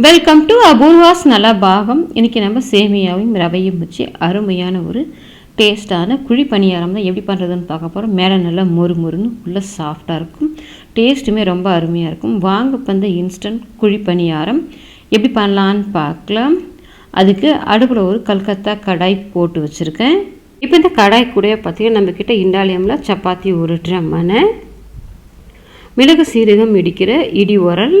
Welcome to Apoorva's நல்லா பாகம் இன்றைக்கி நம்ம சேமியாவையும் ரவையும் வச்சு அருமையான ஒரு டேஸ்ட்டான குழி பணியாரம் தான் எப்படி பண்ணுறதுன்னு பார்க்க போகிறோம் மேலே நல்லா மொறு மொறுன்னு உள்ளே சாஃப்டாக இருக்கும். டேஸ்ட்டுமே ரொம்ப அருமையாக இருக்கும். வாங்க பந்த இன்ஸ்டன்ட் குழி பணியாரம் எப்படி பண்ணலான்னு பார்க்கலாம். அதுக்கு அடுப்பில் ஒரு கல்கத்தா கடாய் போட்டு வச்சுருக்கேன். இப்போ இந்த கடாய் கூட பார்த்தீங்கன்னா நம்மக்கிட்ட இண்டாலியமில் சப்பாத்தி ஒரு ட்ரம்மனை மிளகு சீரகம் இடிக்கிற இடி உரல்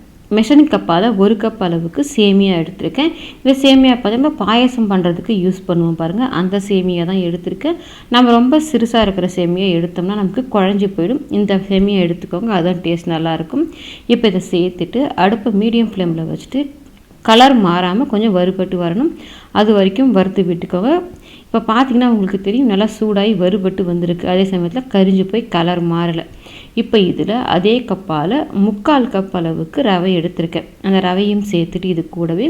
மெஷரிங் கப்பால் ஒரு கப் அளவுக்கு சேமியா எடுத்திருக்கேன். இந்த சேமியா பார்த்தீங்கன்னா பாயசம் பண்ணுறதுக்கு யூஸ் பண்ணுவோம் பாருங்கள் அந்த சேமியா தான் எடுத்திருக்கேன். நம்ம ரொம்ப சிறுசாக இருக்கிற சேமியா எடுத்தோம்னா நமக்கு குழஞ்சி போயிடும். இந்த சேமியா எடுத்துக்கோங்க அதுதான் டேஸ்ட் நல்லாயிருக்கும் இப்போ இதை சேர்த்துட்டு அடுப்பை மீடியம் ஃப்ளேமில் வச்சுட்டு கலர் மாறாமல் கொஞ்சம் வறுபட்டு வரணும். அது வரைக்கும் வறுத்து விட்டுக்கோங்க. இப்போ பார்த்தீங்கன்னா உங்களுக்கு தெரியும் நல்லா சூடாகி வறுபட்டு வந்திருக்கு. அதே சமயத்தில் கரிஞ்சு போய் கலர் மாறலை. இப்போ இதில் அதே கப்பால் முக்கால் கப் அளவுக்கு ரவை எடுத்திருக்கேன். அந்த ரவையும் சேர்த்துட்டு இது கூடவே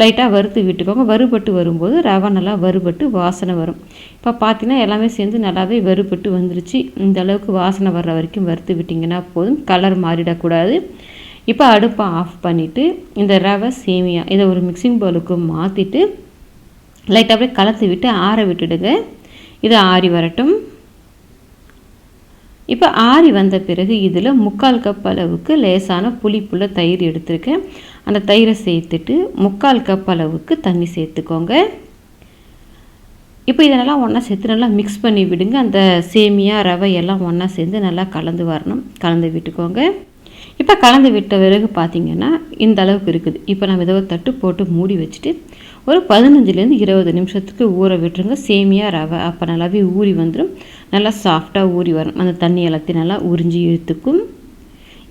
லைட்டாக வறுத்து விட்டுக்கோங்க. வறுபட்டு வரும்போது ரவை நல்லா வறுபட்டு வாசனை வரும். இப்போ பார்த்தீங்கன்னா எல்லாமே சேர்ந்து நல்லாவே வறுபட்டு வந்துருச்சு. இந்த அளவுக்கு வாசனை வர்ற வரைக்கும் வறுத்து விட்டிங்கன்னா போதும். கலர் மாறிடக்கூடாது. இப்போ அடுப்பை ஆஃப் பண்ணிவிட்டு இந்த ரவை சேமியா இதை ஒரு மிக்சிங் பவுலுக்கு மாற்றிட்டு லைட்டாக அப்படியே கலத்து விட்டு ஆற விட்டுடுங்க. இது ஆறி வரட்டும். இப்போ ஆறி வந்த பிறகு இதில் முக்கால் கப் அளவுக்கு லேசான புளிப்புள்ள தயிர் எடுத்திருக்கேன். அந்த தயிரை சேர்த்துட்டு முக்கால் கப் அளவுக்கு தண்ணி சேர்த்துக்கோங்க. இப்போ இதெல்லாம் ஒன்றா சேர்த்து நல்லா மிக்ஸ் பண்ணி விடுங்க. அந்த சேமியா ரவை எல்லாம் ஒன்றா சேர்ந்து நல்லா கலந்து வரணும். கலந்து விட்டுக்கோங்க. இப்போ கலந்து விட்ட பிறகு பார்த்திங்கன்னா இந்த அளவுக்கு இருக்குது. இப்போ நம்ம விதவை தட்டு போட்டு மூடி வச்சுட்டு ஒரு பதினஞ்சுலேருந்து இருபது நிமிஷத்துக்கு ஊற விட்டுருங்க. சேமியா ரவை அப்போ நல்லாவே ஊறி வந்துடும் நல்லா சாஃப்டாக ஊறி வரும். அந்த தண்ணி எல்லாத்தையும் நல்லா உறிஞ்சி இழுத்துக்கும்.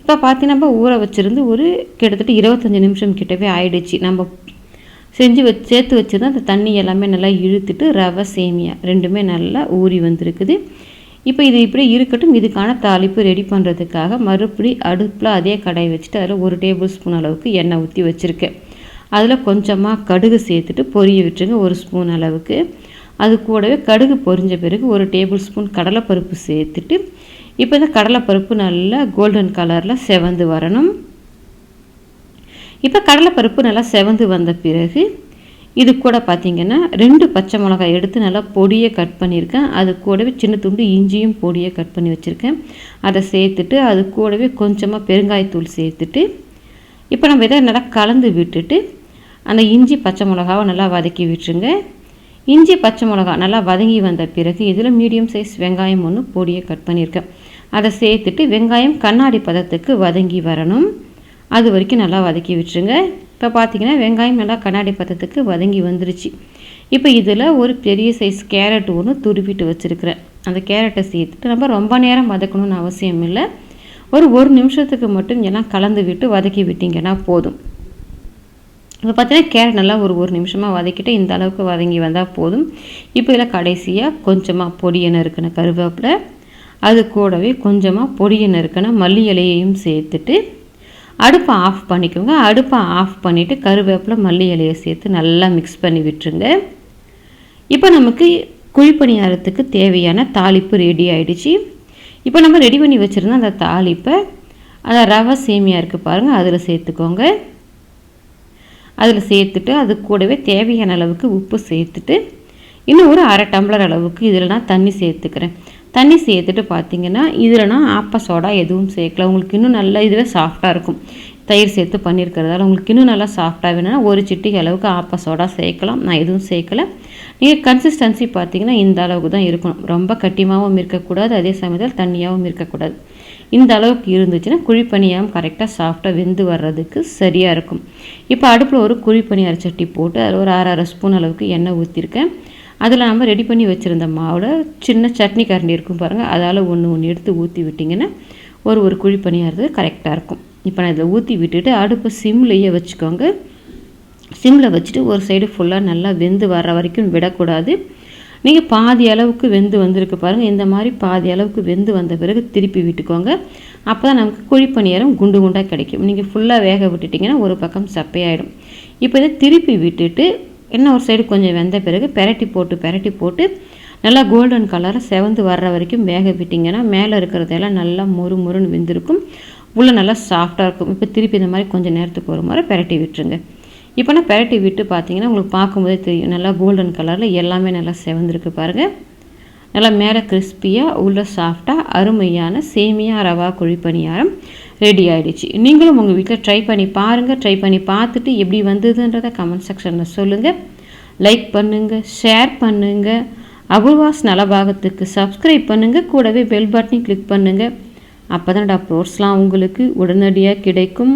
இப்போ பார்த்தீங்கன்னா ஊற வச்சுருந்து ஒரு கிட்டத்தட்ட இருபத்தஞ்சி நிமிஷம் கிட்டவே ஆயிடுச்சு. நம்ம செஞ்சு வச்சு சேர்த்து வச்சு தான் அந்த தண்ணி எல்லாமே நல்லா இழுத்துட்டு ரவை சேமியா ரெண்டுமே நல்லா ஊறி வந்திருக்குது. இப்போ இது இப்படி இருக்கட்டும் இதுக்கான தாளிப்பு ரெடி பண்ணுறதுக்காக மறுபடி அடுப்பில் அதே கடையை வச்சுட்டு அதில் ஒரு டேபிள் ஸ்பூன் அளவுக்கு எண்ணெய் ஊற்றி வச்சுருக்கேன். அதில் கொஞ்சமாக கடுகு சேர்த்துட்டு பொரிய விட்டுருங்க ஒரு ஸ்பூன் அளவுக்கு. அது கூடவே கடுகு பொரிஞ்ச பிறகு ஒரு டேபிள் ஸ்பூன் கடலைப்பருப்பு சேர்த்துட்டு இப்போ இந்த கடலைப்பருப்பு நல்லா கோல்டன் கலரில் செவந்து வரணும். இப்போ கடலைப்பருப்பு நல்லா செவந்து வந்த பிறகு இது கூட பார்த்திங்கன்னா ரெண்டு பச்சை மிளகாய் எடுத்து நல்லா பொடியை கட் பண்ணியிருக்கேன். அது கூடவே சின்ன துண்டு இஞ்சியும் பொடியை கட் பண்ணி வச்சுருக்கேன். அதை சேர்த்துட்டு அது கூடவே கொஞ்சமாக பெருங்காயத்தூள் சேர்த்துட்டு இப்போ நம்ம இதை நல்லா கலந்து விட்டுட்டு அந்த இஞ்சி பச்சை மிளகாவை நல்லா வதக்கி விட்டுருங்க. இஞ்சி பச்சை மிளகா நல்லா வதங்கி வந்த பிறகு இதில் மீடியம் சைஸ் வெங்காயம் ஒன்று பொடியை கட் பண்ணியிருக்கேன். அதை சேர்த்துட்டு வெங்காயம் கண்ணாடி பதத்துக்கு வதங்கி வரணும். அது வரைக்கும் நல்லா வதக்கி விட்டுருங்க. இப்போ பார்த்தீங்கன்னா வெங்காயம் நல்லா கண்ணாடி பத்தத்துக்கு வதங்கி வந்துருச்சு. இப்போ இதில் ஒரு பெரிய சைஸ் கேரட் ஒன்று துருவிட்டு வச்சுருக்கிறேன். அந்த கேரட்டை சேர்த்துட்டு நம்ம ரொம்ப நேரம் வதக்கணும்னு அவசியம் இல்லை. ஒரு ஒரு நிமிஷத்துக்கு மட்டும் எல்லாம் கலந்து விட்டு வதக்கி விட்டிங்கன்னா போதும். இப்போ பார்த்தீங்கன்னா கேரட் நல்லா ஒரு ஒரு நிமிஷமாக வதக்கிட்டு இந்த அளவுக்கு வதங்கி வந்தால் போதும். இப்போ இதில் கடைசியாக கொஞ்சமாக பொடியை நறுக்கின கருவேப்பிலை. அது கூடவே கொஞ்சமாக பொடியை நறுக்கின மல்லி இலையையும் சேர்த்துட்டு அடுப்பை ஆஃப் பண்ணிக்கோங்க. அடுப்பை ஆஃப் பண்ணிவிட்டு கருவேப்பிலை மல்லி இலையை சேர்த்து நல்லா மிக்ஸ் பண்ணி விட்டுருங்க. இப்போ நமக்கு குழிப்பணியாரத்துக்கு தேவையான தாளிப்பு ரெடி ஆகிடுச்சு இப்போ நம்ம ரெடி பண்ணி வச்சுருந்த அந்த தாளிப்பை அந்த ரவை சேமியா இருக்குது பாருங்கள் அதில் சேர்த்துக்கோங்க. அதில் சேர்த்துட்டு அது கூடவே தேவையான அளவுக்கு உப்பு சேர்த்துட்டு இன்னும் ஒரு அரை டம்ளர் அளவுக்கு இதில் நான் தண்ணி சேர்த்துக்கிறேன். தண்ணி சேர்த்துட்டு பார்த்தீங்கன்னா இதில் நான் ஆப்ப சோடா எதுவும் சேர்க்கல. உங்களுக்கு இன்னும் நல்லா இதுவே சாஃப்டாக இருக்கும். தயிர் சேர்த்து பண்ணியிருக்கிறதால உங்களுக்கு இன்னும் நல்லா சாஃப்டாக வேணும்னா ஒரு சிட்டிக்கு அளவுக்கு ஆப்ப சோடா சேர்க்கலாம். நான் எதுவும் சேர்க்கலை. நீங்கள் கன்சிஸ்டன்சி பார்த்தீங்கன்னா இந்த அளவுக்கு தான் இருக்கணும். ரொம்ப கட்டிமாகவும் இருக்கக்கூடாது. அதே சமயத்தில் தண்ணியாகவும் இருக்கக்கூடாது. இந்த அளவுக்கு இருந்துச்சுன்னா குழிப்பணியாகவும் கரெக்டாக சாஃப்டாக வெந்து வர்றதுக்கு சரியாக இருக்கும். இப்போ அடுப்பில் ஒரு குழிப்பணியார் சட்டி போட்டு அதில் ஒரு அரை அரை ஸ்பூன் அளவுக்கு எண்ணெய் ஊற்றிருக்கேன் அதில் நம்ம ரெடி பண்ணி வச்சுருந்த மாவில் சின்ன சட்னி கரண்டி இருக்கும் பாருங்கள் அதால் ஒன்று ஒன்று எடுத்து ஊற்றி விட்டிங்கன்னா ஒரு ஒரு குழி பணியாகிறது கரெக்டாக இருக்கும். இப்போ நான் இதில் ஊற்றி விட்டுட்டு அடுப்பு சிம்லேயே வச்சுக்கோங்க. சிம்மில் வச்சுட்டு ஒரு சைடு ஃபுல்லாக நல்லா வெந்து வர்ற வரைக்கும் விடக்கூடாது. நீங்கள் பாதி அளவுக்கு வெந்து வந்திருக்கு பாருங்கள் இந்த மாதிரி பாதி அளவுக்கு வெந்து வந்த பிறகு திருப்பி விட்டுக்கோங்க. அப்போ தான் நமக்கு குழிப்பணியாரம் குண்டு குண்டாக கிடைக்கும். நீங்கள் ஃபுல்லாக வேக விட்டுட்டிங்கன்னா ஒரு பக்கம் சப்பையாயிடும். இப்போ இதை திருப்பி விட்டுட்டு இன்னும் ஒரு சைடு கொஞ்சம் வெந்த பிறகு பெரட்டி போட்டு பெரட்டி போட்டு நல்லா கோல்டன் கலராக செவந்து வர்ற வரைக்கும் வேக விட்டிங்கன்னா மேலே இருக்கிறதெல்லாம் நல்லா மொறு மொறுன்னு வெந்திருக்கும். உள்ளே நல்லா சாஃப்டாக இருக்கும். இப்போ திருப்பி இந்த மாதிரி கொஞ்சம் நேரத்துக்கு ஒரு முறை பெரட்டி விட்டுருங்க. இப்போ நான் பெரட்டி விட்டு பார்த்தீங்கன்னா உங்களுக்கு பார்க்கும்போதே தெரியும். நல்லா கோல்டன் கலரில் எல்லாமே நல்லா செவந்திருக்கு பாருங்கள் நல்லா மேலே கிறிஸ்பியாக உள்ளே சாஃப்டாக அருமையான சேமியா ரவா குழிப்பணியாரம் ரெடி ஆகிடுச்சு நீங்களும் உங்கள் வீட்டில் ட்ரை பண்ணி பாருங்கள் ட்ரை பண்ணி பார்த்துட்டு எப்படி வந்ததுன்றதை கமெண்ட் செக்ஷனில் சொல்லுங்கள் லைக் பண்ணுங்கள் ஷேர் பண்ணுங்கள் அபூர்வாஸ் நலபாகத்துக்கு சப்ஸ்கிரைப் பண்ணுங்கள் கூடவே பெல் பட்டனையும் கிளிக் பண்ணுங்கள் அப்போ தான் அப்லோட்ஸ்லாம் உங்களுக்கு உடனடியாக கிடைக்கும்.